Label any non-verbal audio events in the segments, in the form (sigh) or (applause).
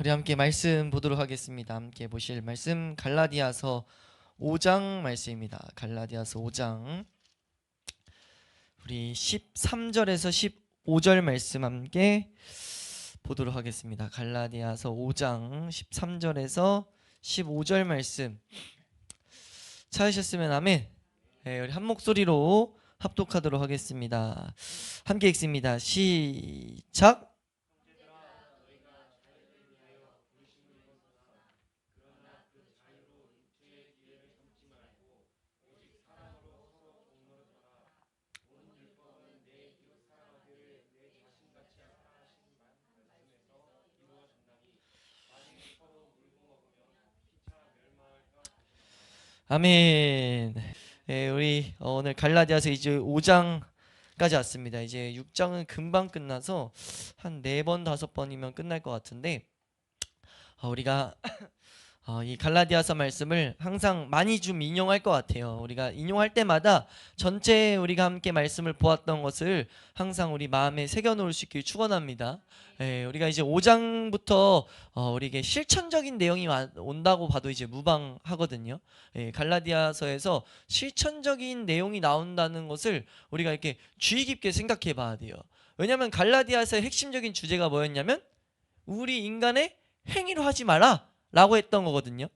우리 함께 말씀 보도록 하겠습니다. 함께 보실 말씀 갈라디아서 5장 말씀입니다. 갈라디아서 5장 우리 13절에서 15절 말씀 함께 보도록 하겠습니다. 갈라디아서 5장 13절에서 15절 말씀 찾으셨으면 아멘. 네, 우리 한 목소리로 합독하도록 하겠습니다. 함께 읽습니다. 시작. 아멘. 예, 우리 어, 오늘 갈라디아서 이제 5장까지 왔습니다. 이제 6장은 금방 끝나서 한 네 번 다섯 번이면 끝날 것 같은데 어, 우리가 어, 이 갈라디아서 말씀을 항상 많이 좀 인용할 것 같아요. 우리가 인용할 때마다 전체 우리가 함께 말씀을 보았던 것을 항상 우리 마음에 새겨놓을 수 있길 축원합니다. 예, 우리가 이제 5장부터 어, 우리에게 실천적인 내용이 와- 온다고 봐도 이제 무방하거든요. 예, 갈라디아서에서 실천적인 내용이 나온다는 것을 우리가 이렇게 주의 깊게 생각해 봐야 돼요. 왜냐하면 갈라디아서의 핵심적인 주제가 뭐였냐면 우리 인간의 행위로 하지 마라 라고 했던 거거든요.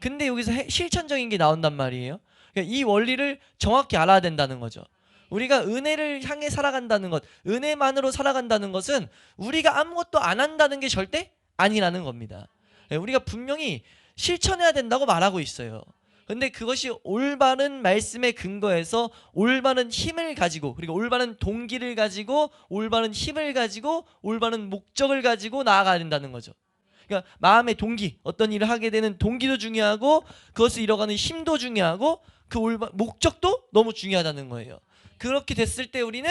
근데 여기서 해- 실천적인 게 나온단 말이에요. 그러니까 이 원리를 정확히 알아야 된다는 거죠. 우리가 은혜를 향해 살아간다는 것, 은혜만으로 살아간다는 것은 우리가 아무것도 안 한다는 게 절대 아니라는 겁니다. 예, 우리가 분명히 실천해야 된다고 말하고 있어요. 근데 그것이 올바른 말씀의 근거에서 올바른 힘을 가지고 그리고 올바른 동기를 가지고 올바른 힘을 가지고 올바른 목적을 가지고 나아가야 된다는 거죠. 그러니까 마음의 동기, 어떤 일을 하게 되는 동기도 중요하고 그것을 이뤄가는 힘도 중요하고 그 올바, 목적도 너무 중요하다는 거예요. 그렇게 됐을 때 우리는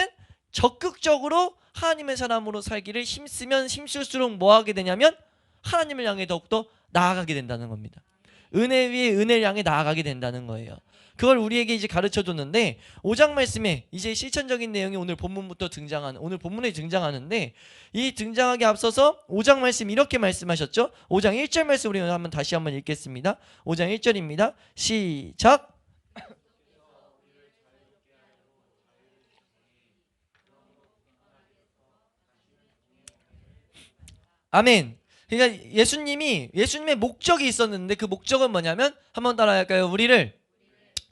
적극적으로 하나님의 사람으로 살기를 힘쓰면 힘쓸수록 뭐 하게 되냐면 하나님을 향해 더욱더 나아가게 된다는 겁니다. 은혜 위에 은혜를 향해 나아가게 된다는 거예요. 그걸 우리에게 이제 가르쳐 줬는데 5장 말씀에 이제 실천적인 내용이 오늘 본문부터 등장하는 오늘 본문에 등장하는데 이 등장하기 앞서서 5장 말씀 이렇게 말씀하셨죠. 5장 1절 말씀 우리 한번 다시 한번 읽겠습니다. 5장 1절입니다. 시작. 아멘. 그러니까 예수님이 예수님의 목적이 있었는데 그 목적은 뭐냐면 한번 따라할까요? 우리를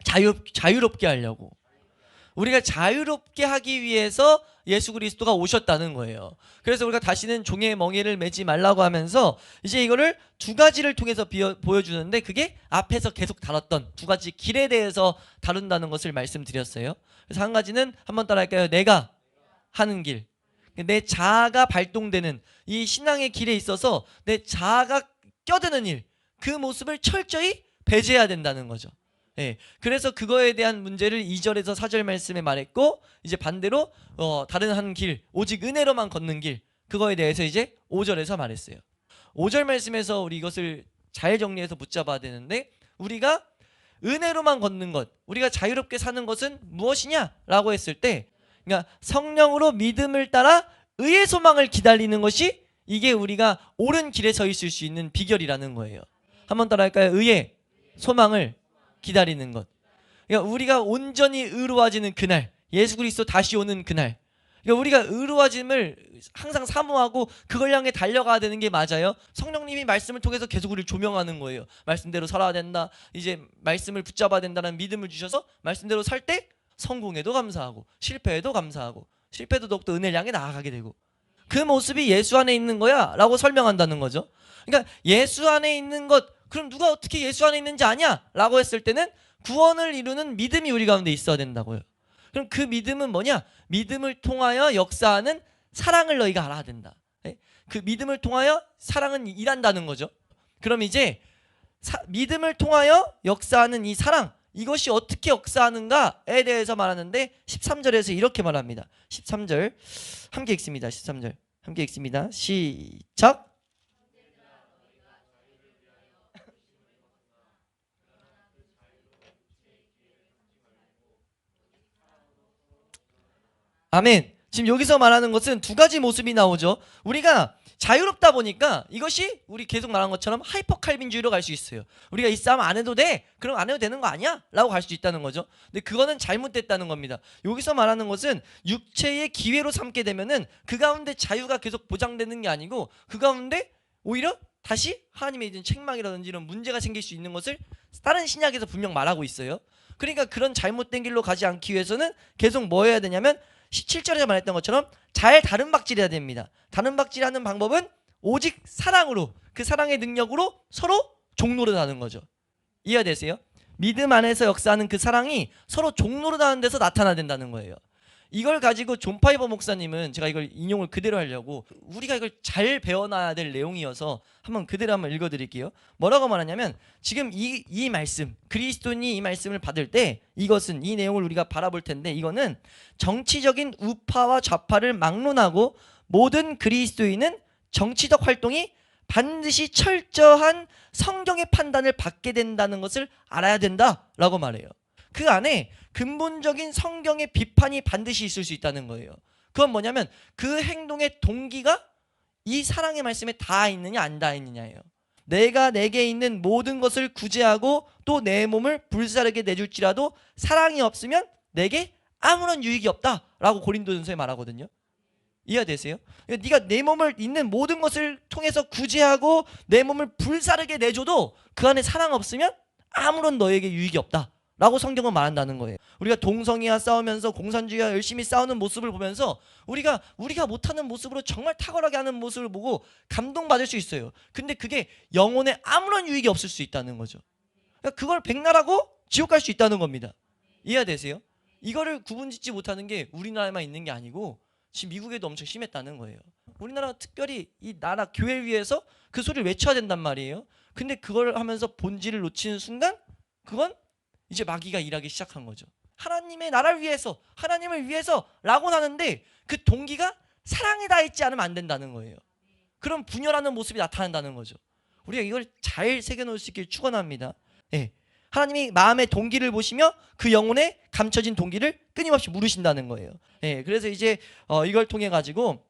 자유 자유롭게 하려고. 우리가 자유롭게 하기 위해서 예수 그리스도가 오셨다는 거예요. 그래서 우리가 다시는 종의 멍에를 매지 말라고 하면서 이제 이거를 두 가지를 통해서 비어, 보여주는데 그게 앞에서 계속 다뤘던 두 가지 길에 대해서 다룬다는 것을 말씀드렸어요. 그래서 한 가지는 한번 따라할까요? 내가 하는 길. 내 자아가 발동되는 이 신앙의 길에 있어서 내 자아가 껴드는 일, 그 모습을 철저히 배제해야 된다는 거죠. 예. 그래서 그거에 대한 문제를 2절에서 4절 말씀에 말했고 이제 반대로 어, 다른 한 길, 오직 은혜로만 걷는 길, 그거에 대해서 이제 5절에서 말했어요. 5절 말씀에서 우리 이것을 잘 정리해서 붙잡아야 되는데 우리가 은혜로만 걷는 것, 우리가 자유롭게 사는 것은 무엇이냐라고 했을 때 그러니까 성령으로 믿음을 따라 의의 소망을 기다리는 것이 이게 우리가 옳은 길에 서 있을 수 있는 비결이라는 거예요. 한번 따라 할까요? 의의 소망을 기다리는 것. 그러니까 우리가 온전히 의로워지는 그날, 예수 그리스도 다시 오는 그날. 그러니까 우리가 의로워짐을 항상 사모하고 그걸 향해 달려가야 되는 게 맞아요. 성령님이 말씀을 통해서 계속 우리를 조명하는 거예요. 말씀대로 살아야 된다. 이제 말씀을 붙잡아야 된다는 믿음을 주셔서 말씀대로 살 때 성공에도 감사하고 실패에도 감사하고 실패도 더욱더 은혜를 향해 나아가게 되고 그 모습이 예수 안에 있는 거야 라고 설명한다는 거죠. 그러니까 예수 안에 있는 것 그럼 누가 어떻게 예수 안에 있는지 아냐 라고 했을 때는 구원을 이루는 믿음이 우리 가운데 있어야 된다고요. 그럼 그 믿음은 뭐냐? 믿음을 통하여 역사하는 사랑을 너희가 알아야 된다. 예? 그 믿음을 통하여 사랑은 일한다는 거죠. 그럼 이제 사- 믿음을 통하여 역사하는 이 사랑 이것이 어떻게 역사하는가에 대해서 말하는데 13절에서 이렇게 말합니다. 13절 함께 읽습니다. 13절 함께 읽습니다. 시작. 아멘. 지금 여기서 말하는 것은 두 가지 모습이 나오죠. 우리가 자유롭다 보니까 이것이 우리 계속 말한 것처럼 하이퍼 칼빈주의로 갈 수 있어요. 우리가 이 싸움 안 해도 돼? 그럼 안 해도 되는 거 아니야? 라고 갈 수 있다는 거죠. 근데 그거는 잘못됐다는 겁니다. 여기서 말하는 것은 육체의 기회로 삼게 되면은 그 가운데 자유가 계속 보장되는 게 아니고 그 가운데 오히려 다시 하나님의 이런 책망이라든지 이런 문제가 생길 수 있는 것을 다른 신약에서 분명 말하고 있어요. 그러니까 그런 잘못된 길로 가지 않기 위해서는 계속 뭐 해야 되냐면 17절에 말했던 것처럼 잘 다른 박질해야 됩니다. 다른 박질하는 방법은 오직 사랑으로 그 사랑의 능력으로 서로 종노릇하는 거죠. 이해되세요? 믿음 안에서 역사하는 그 사랑이 서로 종노릇하는 데서 나타나야 된다는 거예요. 이걸 가지고 존 파이버 목사님은 제가 이걸 인용을 그대로 하려고 우리가 이걸 잘 배워놔야 될 내용이어서 한번 그대로 한번 읽어드릴게요. 뭐라고 말하냐면 지금 이, 이 말씀 그리스도인이 이 말씀을 받을 때 이것은 이 내용을 우리가 바라볼 텐데 이거는 정치적인 우파와 좌파를 막론하고 모든 그리스도인은 정치적 활동이 반드시 철저한 성경의 판단을 받게 된다는 것을 알아야 된다라고 말해요. 그 안에 근본적인 성경의 비판이 반드시 있을 수 있다는 거예요. 그건 뭐냐면 그 행동의 동기가 이 사랑의 말씀에 닿아 있느냐 안 닿아 있느냐예요. 내가 내게 있는 모든 것을 구제하고 또 내 몸을 불사르게 내줄지라도 사랑이 없으면 내게 아무런 유익이 없다라고 고린도전서에 말하거든요. 이해되세요? 그러니까 네가 내 몸을 있는 모든 것을 통해서 구제하고 내 몸을 불사르게 내줘도 그 안에 사랑 없으면 아무런 너에게 유익이 없다. 라고 성경은 말한다는 거예요. 우리가 동성애와 싸우면서 공산주의와 열심히 싸우는 모습을 보면서 우리가 우리가 못하는 모습으로 정말 탁월하게 하는 모습을 보고 감동받을 수 있어요. 근데 그게 영혼에 아무런 유익이 없을 수 있다는 거죠. 그러니까 그걸 백날하고 지옥 갈 수 있다는 겁니다. 이해되세요? 이거를 구분짓지 못하는 게 우리나라에만 있는 게 아니고 지금 미국에도 엄청 심했다는 거예요. 우리나라가 특별히 이 나라 교회를 위해서 그 소리를 외쳐야 된단 말이에요. 근데 그걸 하면서 본질을 놓치는 순간 그건 이제 마귀가 일하기 시작한 거죠. 하나님의 나라를 위해서, 하나님을 위해서라고 하는데 그 동기가 사랑에 닿아 있지 않으면 안 된다는 거예요. 그럼 분열하는 모습이 나타난다는 거죠. 우리가 이걸 잘 새겨놓을 수 있길 축원합니다. 예. 하나님이 마음의 동기를 보시며 그 영혼에 감춰진 동기를 끊임없이 물으신다는 거예요. 예. 그래서 이제 어, 이걸 통해 가지고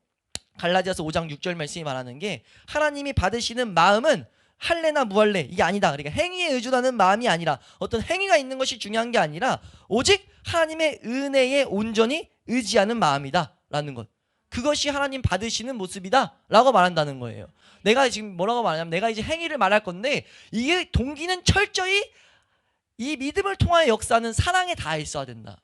갈라디아서 5장 6절 말씀이 말하는 게 하나님이 받으시는 마음은 할래나 무할래 이게 아니다. 그러니까 행위에 의존하는 마음이 아니라 어떤 행위가 있는 것이 중요한 게 아니라 오직 하나님의 은혜에 온전히 의지하는 마음이다라는 것. 그것이 하나님 받으시는 모습이다라고 말한다는 거예요. 내가 지금 뭐라고 말하냐면 내가 이제 행위를 말할 건데 이게 동기는 철저히 이 믿음을 통하여 역사하는 사랑에 닿아 있어야 된다.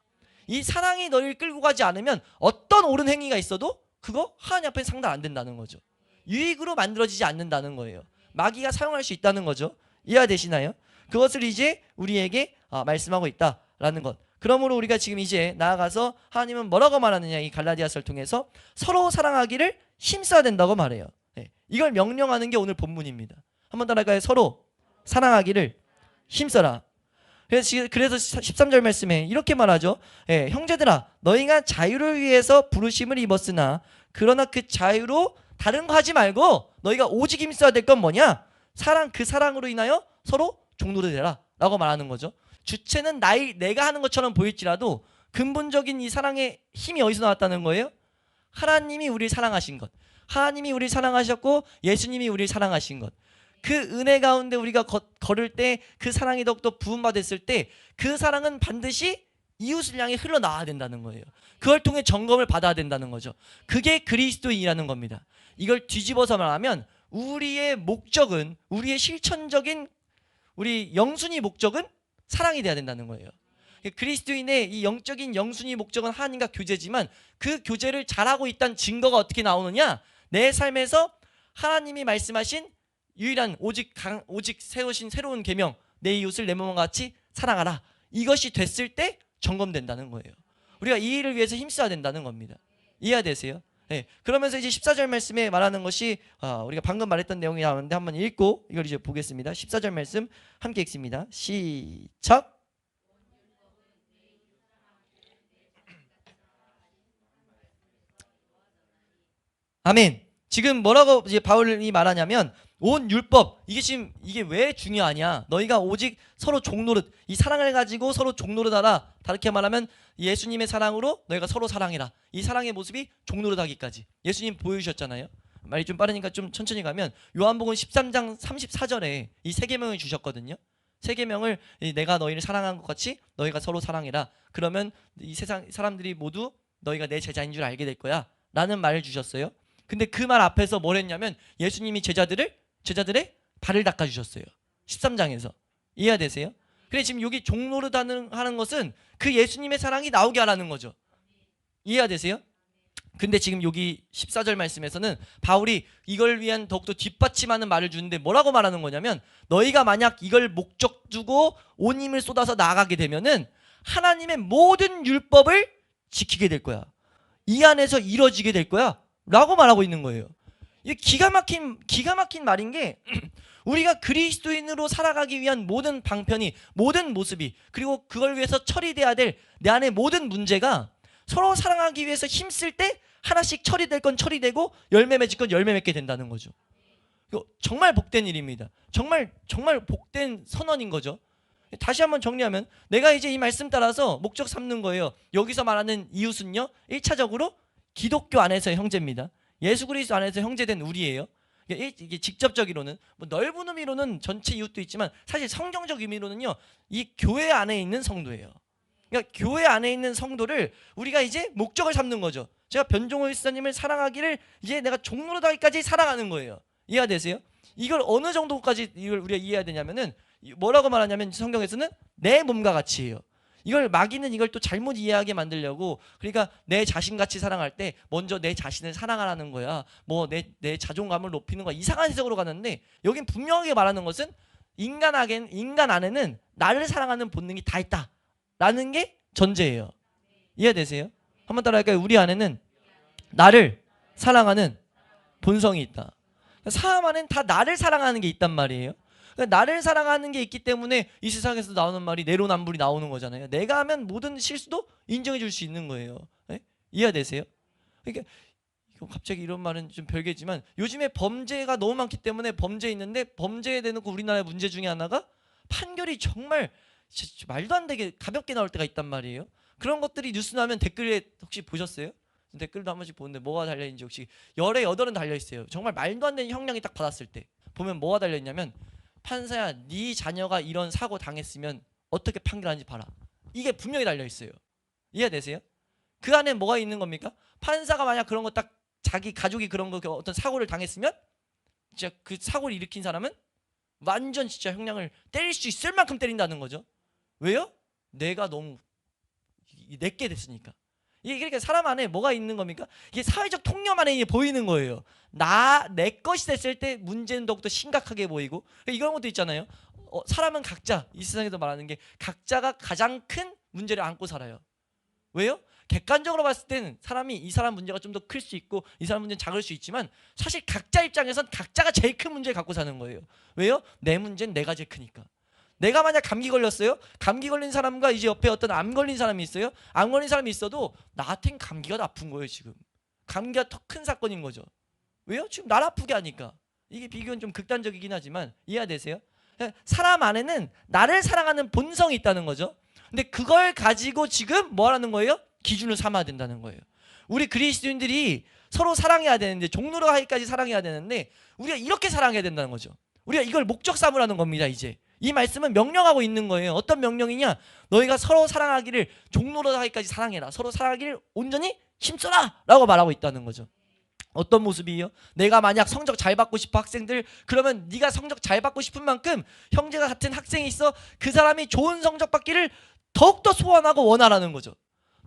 이 사랑이 너를 끌고 가지 않으면 어떤 옳은 행위가 있어도 그거 하나님 앞에 상달 안 된다는 거죠. 유익으로 만들어지지 않는다는 거예요. 마귀가 사용할 수 있다는 거죠. 이해되시나요? 그것을 이제 우리에게 아, 말씀하고 있다라는 것. 그러므로 우리가 지금 이제 나아가서 하나님은 뭐라고 말하느냐 이 갈라디아서를 통해서 서로 사랑하기를 힘써야 된다고 말해요. 네. 이걸 명령하는 게 오늘 본문입니다. 한번 따라할까요? 서로 사랑하기를 힘써라. 그래서 13절 말씀에 이렇게 말하죠. 예, 형제들아 너희가 자유를 위해서 부르심을 입었으나 그러나 그 자유로 다른 거 하지 말고 너희가 오직 힘써야 될 건 뭐냐? 사랑 그 사랑으로 인하여 서로 종로를 되라 라고 말하는 거죠. 주체는 나이 내가 하는 것처럼 보일지라도 근본적인 이 사랑의 힘이 어디서 나왔다는 거예요? 하나님이 우리를 사랑하신 것. 하나님이 우리를 사랑하셨고 예수님이 우리를 사랑하신 것. 그 은혜 가운데 우리가 거- 걸을 때 그 사랑이 더욱더 부음받았을 때 그 사랑은 반드시 이웃을 향해 흘러나와야 된다는 거예요. 그걸 통해 점검을 받아야 된다는 거죠. 그게 그리스도인이라는 겁니다. 이걸 뒤집어서 말하면 우리의 목적은 우리의 실천적인 우리 영순위 목적은 사랑이 돼야 된다는 거예요. 그리스도인의 이 영적인 영순위 목적은 하나님과 교제지만 그 교제를 잘하고 있다는 증거가 어떻게 나오느냐? 내 삶에서 하나님이 말씀하신 유일한 오직 강, 오직 세우신 새로운 계명 내 이웃을 내 몸과 같이 사랑하라. 이것이 됐을 때 점검된다는 거예요. 우리가 이 일을 위해서 힘써야 된다는 겁니다. 이해되세요? 네. 그러면서 이제 14절 말씀에 말하는 것이 아, 우리가 방금 말했던 내용이 나오는데 한번 읽고 이걸 이제 보겠습니다. 14절 말씀 함께 읽습니다. 시작. 아멘. 지금 뭐라고 이제 바울이 말하냐면 온 율법 이게 지금 이게 왜 중요하냐? 너희가 오직 서로 종노릇 이 사랑을 가지고 서로 종노릇하라. 다르게 말하면 예수님의 사랑으로 너희가 서로 사랑해라. 이 사랑의 모습이 종노릇하기까지 예수님 보여주셨잖아요. 말이 좀 빠르니까 좀 천천히 가면 요한복음 13장 34절에 이 세 계명을 주셨거든요. 세 계명을 이 내가 너희를 사랑한 것 같이 너희가 서로 사랑해라. 그러면 이 세상 사람들이 모두 너희가 내 제자인 줄 알게 될 거야. 라는 말을 주셨어요. 근데 그 말 앞에서 뭘 했냐면 예수님이 제자들을 제자들의 발을 닦아 주셨어요. 13장에서. 이해되세요? 그래 지금 여기 종로를 하는 하는 것은 그 예수님의 사랑이 나오게 하라는 거죠. 이해되세요? 근데 지금 여기 14절 말씀에서는 바울이 이걸 위한 더욱더 뒷받침하는 말을 주는데 뭐라고 말하는 거냐면 너희가 만약 이걸 목적 두고 온 힘을 쏟아서 나아가게 되면은 하나님의 모든 율법을 지키게 될 거야. 이 안에서 이루어지게 될 거야. 라고 말하고 있는 거예요. 이게 기가 막힌 기가 막힌 말인 게 (clears throat) 우리가 그리스도인으로 살아가기 위한 모든 방편이 모든 모습이 그리고 그걸 위해서 처리돼야 될 내 안의 모든 문제가 서로 사랑하기 위해서 힘쓸 때 하나씩 처리될 건 처리되고 열매 맺을 건 열매 맺게 된다는 거죠. 정말 복된 일입니다. 정말 정말 복된 선언인 거죠. 다시 한번 정리하면 내가 이제 이 말씀 따라서 목적 삼는 거예요. 여기서 말하는 이웃은요. 1차적으로 기독교 안에서의 형제입니다. 예수 그리스도 안에서 형제된 우리예요. 이게 이게 직접적으로는 뭐 넓은 의미로는 전체 이웃도 있지만 사실 성경적 의미로는요. 이 교회 안에 있는 성도예요. 그러니까 교회 안에 있는 성도를 우리가 이제 목적을 삼는 거죠. 제가 변종호 일사님을 사랑하기를 이제 내가 종로로 닿기까지 사랑하는 거예요. 이해되세요? 이걸 어느 정도까지 이걸 우리가 이해해야 되냐면은 뭐라고 말하냐면 성경에서는 내 몸과 같이예요. 이걸 마귀는 이걸 또 잘못 이해하게 만들려고 그러니까 내 자신 같이 사랑할 때 먼저 내 자신을 사랑하라는 거야. 뭐 내 내 자존감을 높이는 거야. 이상한 해석으로 가는데 여긴 분명하게 말하는 것은 인간에겐 인간 안에는 나를 사랑하는 본능이 다 있다. 라는 게 전제예요. 이해되세요? 한번 따라할까요? 우리 안에는 나를 사랑하는 본성이 있다. 사람 안에는 다 나를 사랑하는 게 있단 말이에요. 그러니까 나를 사랑하는 게 있기 때문에 이 세상에서 나오는 말이 내로남불이 나오는 거잖아요. 내가 하면 모든 실수도 인정해 줄 수 있는 거예요. 네? 이해되세요? 그러니까 갑자기 이런 말은 좀 별개지만 요즘에 범죄가 너무 많기 때문에 범죄 있는데 범죄에 대놓고 우리나라의 문제 중에 하나가 판결이 정말 말도 안 되게 가볍게 나올 때가 있단 말이에요. 그런 것들이 뉴스 나면 댓글에 혹시 보셨어요? 댓글도 한 번씩 보는데 뭐가 달려 있는지 혹시 열에 여덟은 달려 있어요. 정말 말도 안 되는 형량이 딱 받았을 때 보면 뭐가 달려 있냐면 판사야 네 자녀가 이런 사고 당했으면 어떻게 판결하는지 봐라. 이게 분명히 달려 있어요. 이해되세요? 그 안에 뭐가 있는 겁니까? 판사가 만약 그런 거 딱 자기 가족이 그런 거 어떤 사고를 당했으면 진짜 그 사고를 일으킨 사람은 완전 진짜 형량을 때릴 수 있을 만큼 때린다는 거죠. 왜요? 내가 너무 내게 됐으니까. 이게 그러니까 사람 안에 뭐가 있는 겁니까? 이게 사회적 통념 안에 보이는 거예요. 나 내 것이 됐을 때 문제는 더욱더 심각하게 보이고 이런 것도 있잖아요. 어, 사람은 각자 이 세상에서 말하는 게 각자가 가장 큰 문제를 안고 살아요. 왜요? 객관적으로 봤을 때는 사람이 이 사람 문제가 좀 더 클 수 있고 이 사람 문제는 작을 수 있지만 사실 각자 입장에선 각자가 제일 큰 문제를 갖고 사는 거예요. 왜요? 내 문제는 내가 제일 크니까. 내가 만약 감기 걸렸어요? 감기 걸린 사람과 이제 옆에 어떤 암 걸린 사람이 있어요? 암 걸린 사람이 있어도 나한텐 감기가 나쁜 거예요 지금. 감기가 더 큰 사건인 거죠. 왜요? 지금 날 아프게 하니까. 이게 비교는 좀 극단적이긴 하지만 이해되세요? 사람 안에는 나를 사랑하는 본성이 있다는 거죠. 근데 그걸 가지고 지금 뭐 하라는 거예요? 기준을 삼아야 된다는 거예요. 우리 그리스도인들이 서로 사랑해야 되는데 종로로 하기까지 사랑해야 되는데 우리가 이렇게 사랑해야 된다는 거죠. 우리가 이걸 목적 삼으라는 겁니다, 이제. 이 말씀은 명령하고 있는 거예요. 어떤 명령이냐? 너희가 서로 사랑하기를 종로로 하기까지 사랑해라. 서로 사랑하기를 온전히 힘써라! 라고 말하고 있다는 거죠. 어떤 모습이에요? 내가 만약 성적 잘 받고 싶어 학생들 그러면 네가 성적 잘 받고 싶은 만큼 형제가 같은 학생이 있어 그 사람이 좋은 성적 받기를 더욱더 소원하고 원하라는 거죠.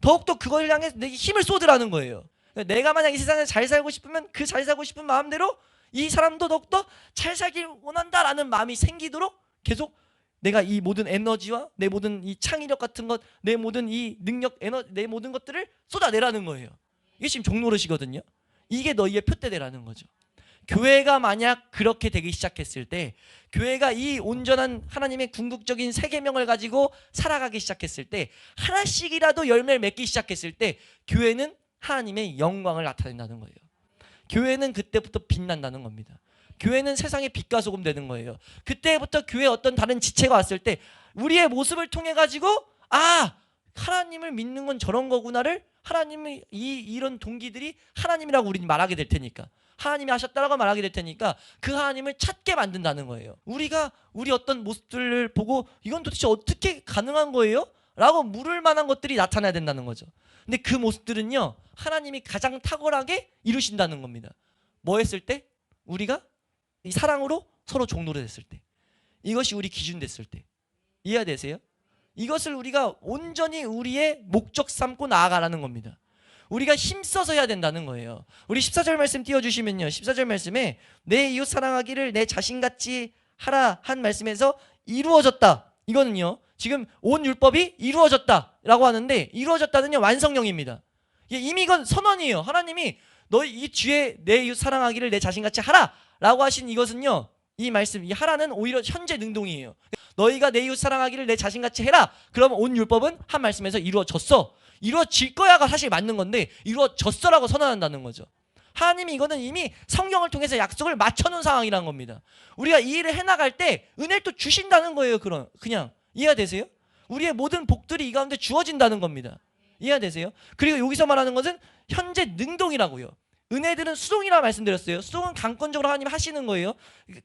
더욱더 그걸 향해 내게 힘을 쏟으라는 거예요. 내가 만약 이 세상에 잘 살고 싶으면 그 잘 살고 싶은 마음대로 이 사람도 더욱더 잘 살길 원한다라는 마음이 생기도록 계속 내가 이 모든 에너지와 내 모든 이 창의력 같은 것, 내 모든 이 능력, 에너, 내 모든 것들을 쏟아내라는 거예요. 이게 지금 종노릇이거든요. 이게 너희의 표대대라는 거죠. 교회가 만약 그렇게 되기 시작했을 때 교회가 이 온전한 하나님의 궁극적인 세계명을 가지고 살아가기 시작했을 때 하나씩이라도 열매를 맺기 시작했을 때 교회는 하나님의 영광을 나타낸다는 거예요. 교회는 그때부터 빛난다는 겁니다. 교회는 세상의 빛과 소금 되는 거예요. 그때부터 교회 어떤 다른 지체가 왔을 때 우리의 모습을 통해 가지고 아 하나님을 믿는 건 저런 거구나를 하나님의 이 이런 동기들이 하나님이라고 우리는 말하게 될 테니까 하나님이 하셨다라고 말하게 될 테니까 그 하나님을 찾게 만든다는 거예요. 우리가 우리 어떤 모습들을 보고 이건 도대체 어떻게 가능한 거예요? 라고 물을 만한 것들이 나타나야 된다는 거죠. 근데 그 모습들은요. 하나님이 가장 탁월하게 이루신다는 겁니다. 뭐 했을 때? 우리가 이 사랑으로 서로 종로를 됐을 때. 이것이 우리 기준 됐을 때. 이해되세요? 이것을 우리가 온전히 우리의 목적 삼고 나아가라는 겁니다. 우리가 힘써서 해야 된다는 거예요. 우리 14절 말씀 띄워주시면요. 14절 말씀에 내 이웃 사랑하기를 내 자신같이 하라 한 말씀에서 이루어졌다. 이거는요. 지금 온 율법이 이루어졌다라고 하는데 이루어졌다는요. 완성형입니다. 이미 이건 선언이에요. 하나님이 너희 이 뒤에 내 이웃 사랑하기를 내 자신같이 하라라고 하신 이것은요. 이 말씀 이 하라는 오히려 현재 능동이에요. 너희가 내 이웃 사랑하기를 내 자신같이 해라. 그러면 온 율법은 한 말씀에서 이루어졌어. 이루어질 거야가 사실 맞는 건데 이루어졌어라고 선언한다는 거죠. 하나님이 이거는 이미 성경을 통해서 약속을 맞춰놓은 상황이라는 겁니다. 우리가 이 일을 해나갈 때 은혜를 또 주신다는 거예요. 그런 그냥 이해가 되세요? 우리의 모든 복들이 이 가운데 주어진다는 겁니다. 이해가 되세요? 그리고 여기서 말하는 것은 현재 능동이라고요. 은혜들은 수동이라 말씀드렸어요. 수동은 강권적으로 하나님 하시는 거예요.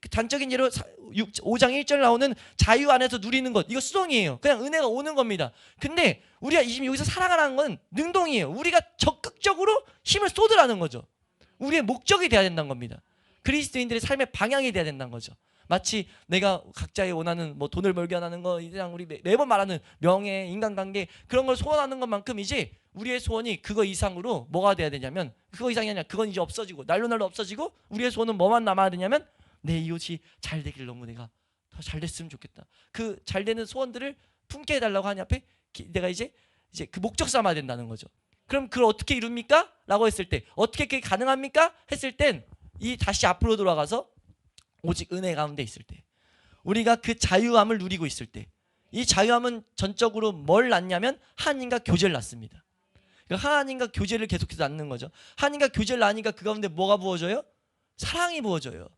그 단적인 예로 5장 1절 나오는 자유 안에서 누리는 것 이거 수동이에요. 그냥 은혜가 오는 겁니다. 근데 우리가 지금 여기서 사랑하라는 건 능동이에요. 우리가 적극적으로 힘을 쏟으라는 거죠. 우리의 목적이 돼야 된다는 겁니다. 그리스도인들의 삶의 방향이 돼야 된다는 거죠. 마치 내가 각자의 원하는 뭐 돈을 벌게 하는 거 그냥 우리 매, 매번 말하는 명예, 인간관계 그런 걸 소원하는 것만큼 이제 우리의 소원이 그거 이상으로 뭐가 돼야 되냐면 그거 이상이 아니라 그건 이제 없어지고 날로 날로 없어지고 우리의 소원은 뭐만 남아야 되냐면 내 이웃이 잘 되길 너무 내가 더 잘 됐으면 좋겠다. 그 잘 되는 소원들을 품게 해달라고 하니 앞에 기- 내가 이제 이제 그 목적 삼아야 된다는 거죠. 그럼 그걸 어떻게 이룹니까? 라고 했을 때 어떻게 그게 가능합니까? 했을 땐 이 다시 앞으로 돌아가서 오직 은혜 가운데 있을 때 우리가 그 자유함을 누리고 있을 때 이 자유함은 전적으로 뭘 낳냐면 하나님과 교제를 낳습니다. 그러니까 하나님과 교제를 계속해서 낳는 거죠. 하나님과 교제를 낳으니까 그 가운데 뭐가 부어져요? 사랑이 부어져요.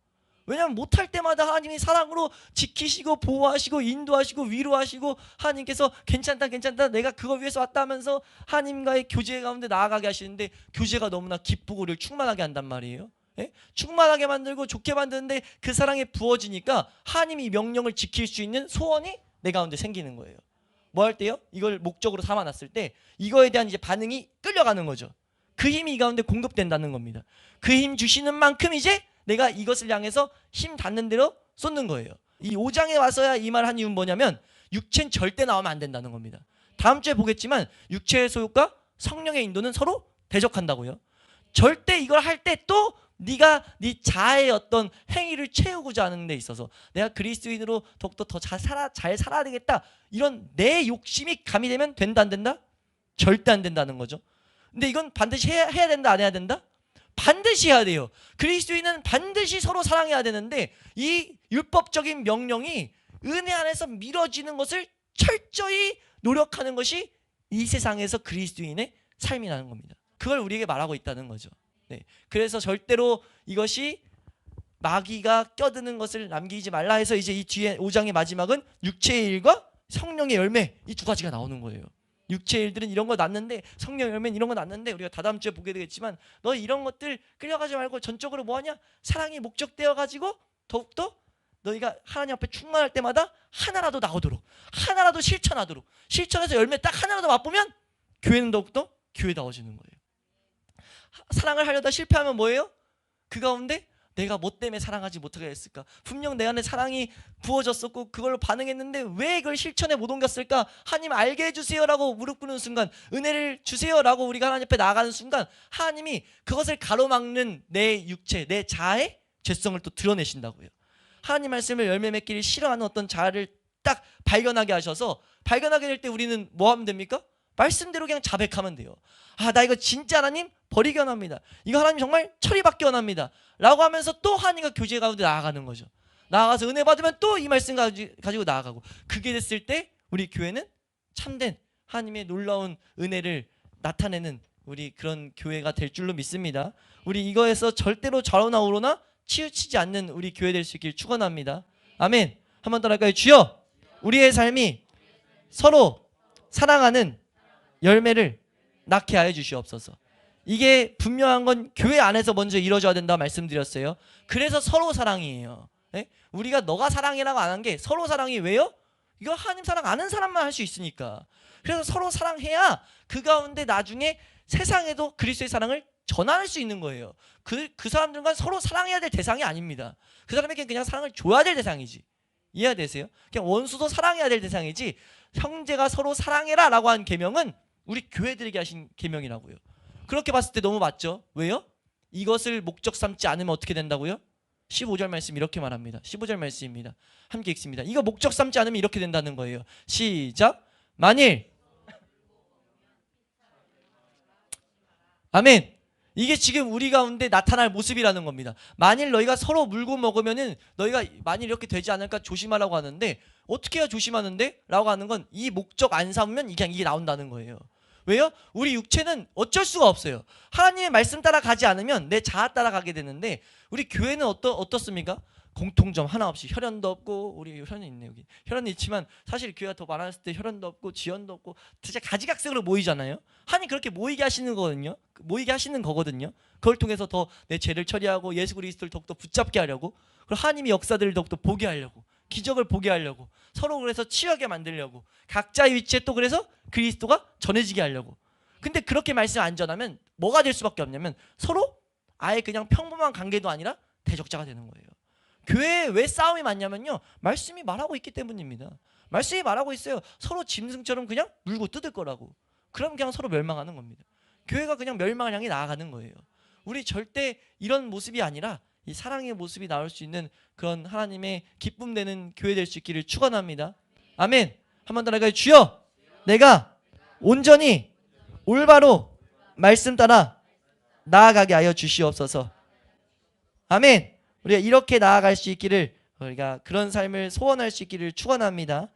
왜냐하면 못할 때마다 하나님이 사랑으로 지키시고 보호하시고 인도하시고 위로하시고 하나님께서 괜찮다 괜찮다 내가 그거 위해서 왔다 하면서 하나님과의 교제 가운데 나아가게 하시는데 교제가 너무나 기쁘고 우리를 충만하게 한단 말이에요. 예? 충만하게 만들고 좋게 만드는데 그 사랑에 부어지니까 하나님이 이 명령을 지킬 수 있는 소원이 내 가운데 생기는 거예요. 뭐 할 때요? 이걸 목적으로 삼아놨을 때 이거에 대한 이제 반응이 끌려가는 거죠. 그 힘이 이 가운데 공급된다는 겁니다. 그 힘 주시는 만큼 이제 내가 이것을 향해서 힘 닿는 대로 쏟는 거예요. 이 5장에 와서야 이 말 한 이유는 뭐냐면 육체는 절대 나오면 안 된다는 겁니다. 다음 주에 보겠지만 육체의 소욕과 성령의 인도는 서로 대적한다고요. 절대 이걸 할 때 또 네가 네 자아의 어떤 행위를 채우고자 하는 데 있어서 내가 그리스도인으로 더욱더 더 잘 살아 잘 살아야 되겠다 이런 내 욕심이 가미되면 된다 안 된다? 절대 안 된다는 거죠. 근데 이건 반드시 해야, 해야 된다 안 해야 된다? 반드시 해야 돼요. 그리스도인은 반드시 서로 사랑해야 되는데 이 율법적인 명령이 은혜 안에서 미뤄지는 것을 철저히 노력하는 것이 이 세상에서 그리스도인의 삶이라는 겁니다. 그걸 우리에게 말하고 있다는 거죠. 네. 그래서 절대로 이것이 마귀가 껴드는 것을 남기지 말라 해서 이제 이 뒤에 5장의 마지막은 육체의 일과 성령의 열매 이 두 가지가 나오는 거예요. 육체의 일들은 이런 거 났는데 성령 열매는 이런 거 났는데 우리가 다다음 주에 보게 되겠지만 너 이런 것들 끌려가지 말고 전적으로 뭐하냐 사랑이 목적되어 가지고 더욱더 너희가 하나님 앞에 충만할 때마다 하나라도 나오도록 하나라도 실천하도록 실천해서 열매 딱 하나라도 맛보면 교회는 더욱더 교회다워지는 거예요. 하- 사랑을 하려다 실패하면 뭐예요? 그 가운데 내가 뭐 때문에 사랑하지 못하게 됐을까? 분명 내 안에 사랑이 부어졌었고 그걸로 반응했는데 왜 이걸 실천에 못 옮겼을까? 하나님 알게 해주세요라고 무릎 꿇는 순간 은혜를 주세요라고 우리가 하나님 앞에 나아가는 순간 하나님이 그것을 가로막는 내 육체, 내 자아의 죄성을 또 드러내신다고요. 하나님 말씀을 열매 맺기를 싫어하는 어떤 자아를 딱 발견하게 하셔서 발견하게 될 때 우리는 뭐 하면 됩니까? 말씀대로 그냥 자백하면 돼요. 아, 나 이거 진짜 하나님 버리기 원합니다. 이거 하나님 정말 처리받기 원합니다. 라고 하면서 또 하나님과 교제 가운데 나아가는 거죠. 나아가서 은혜 받으면 또 이 말씀 가지- 가지고 나아가고 그게 됐을 때 우리 교회는 참된 하나님의 놀라운 은혜를 나타내는 우리 그런 교회가 될 줄로 믿습니다. 우리 이거에서 절대로 좌우나 우로나 치우치지 않는 우리 교회 될 수 있길 축원합니다. 아멘. 한번 따라할까요? 주여, 우리의 삶이 서로 사랑하는 열매를 낳게 하여 주시옵소서. 이게 분명한 건 교회 안에서 먼저 이루어져야 된다 말씀드렸어요. 그래서 서로 사랑이에요. 예? 우리가 너가 사랑이라고 안 한 게 서로 사랑이 왜요? 이거 하나님 사랑 아는 사람만 할 수 있으니까. 그래서 서로 사랑해야 그 가운데 나중에 세상에도 그리스도의 사랑을 전할 수 있는 거예요. 그, 그 사람들과 서로 사랑해야 될 대상이 아닙니다. 그 사람에게 그냥 사랑을 줘야 될 대상이지. 이해되세요? 그냥 원수도 사랑해야 될 대상이지 형제가 서로 사랑해라 라고 한 계명은 우리 교회들에게 하신 계명이라고요. 그렇게 봤을 때 너무 맞죠? 왜요? 이것을 목적 삼지 않으면 어떻게 된다고요? 15절 말씀 이렇게 말합니다. 15절 말씀입니다. 함께 읽습니다. 이거 목적 삼지 않으면 이렇게 된다는 거예요. 시작. 만일 아멘. 이게 지금 우리 가운데 나타날 모습이라는 겁니다. 만일 너희가 서로 물고 먹으면은 너희가 만일 이렇게 되지 않을까 조심하라고 하는데 어떻게 해야 조심하는데? 라고 하는 건 이 목적 안 삼으면 이게 이게 나온다는 거예요. 왜요? 우리 육체는 어쩔 수가 없어요. 하나님의 말씀 따라 가지 않으면 내 자아 따라 가게 되는데 우리 교회는 어떠 어떻습니까? 공통점 하나 없이 혈연도 없고 우리 혈연 있네 여기 혈연이 있지만 사실 교회가 더 많았을 때 혈연도 없고 지연도 없고 진짜 가지각색으로 모이잖아요. 하나님 그렇게 모이게 하시는 거거든요. 모이게 하시는 거거든요. 그걸 통해서 더 내 죄를 처리하고 예수 그리스도를 더욱더 붙잡게 하려고 그리고 하나님의 역사들을 더욱더 보게 하려고 기적을 보게 하려고 서로 그래서 치유하게 만들려고. 각자의 위치에 또 그래서 그리스도가 전해지게 하려고. 근데 그렇게 말씀 안 전하면 뭐가 될 수밖에 없냐면 서로 아예 그냥 평범한 관계도 아니라 대적자가 되는 거예요. 교회에 왜 싸움이 많냐면요. 말씀이 말하고 있기 때문입니다. 말씀이 말하고 있어요. 서로 짐승처럼 그냥 물고 뜯을 거라고. 그럼 그냥 서로 멸망하는 겁니다. 교회가 그냥 멸망을 향해 나아가는 거예요. 우리 절대 이런 모습이 아니라 이 사랑의 모습이 나올 수 있는 그런 하나님의 기쁨 되는 교회 될 수 있기를 축원합니다. 아멘. 한 번 더 나가요. 주여, 내가 온전히 올바로 말씀 따라 나아가게 하여 주시옵소서. 아멘. 우리가 이렇게 나아갈 수 있기를 우리가 그런 삶을 소원할 수 있기를 축원합니다.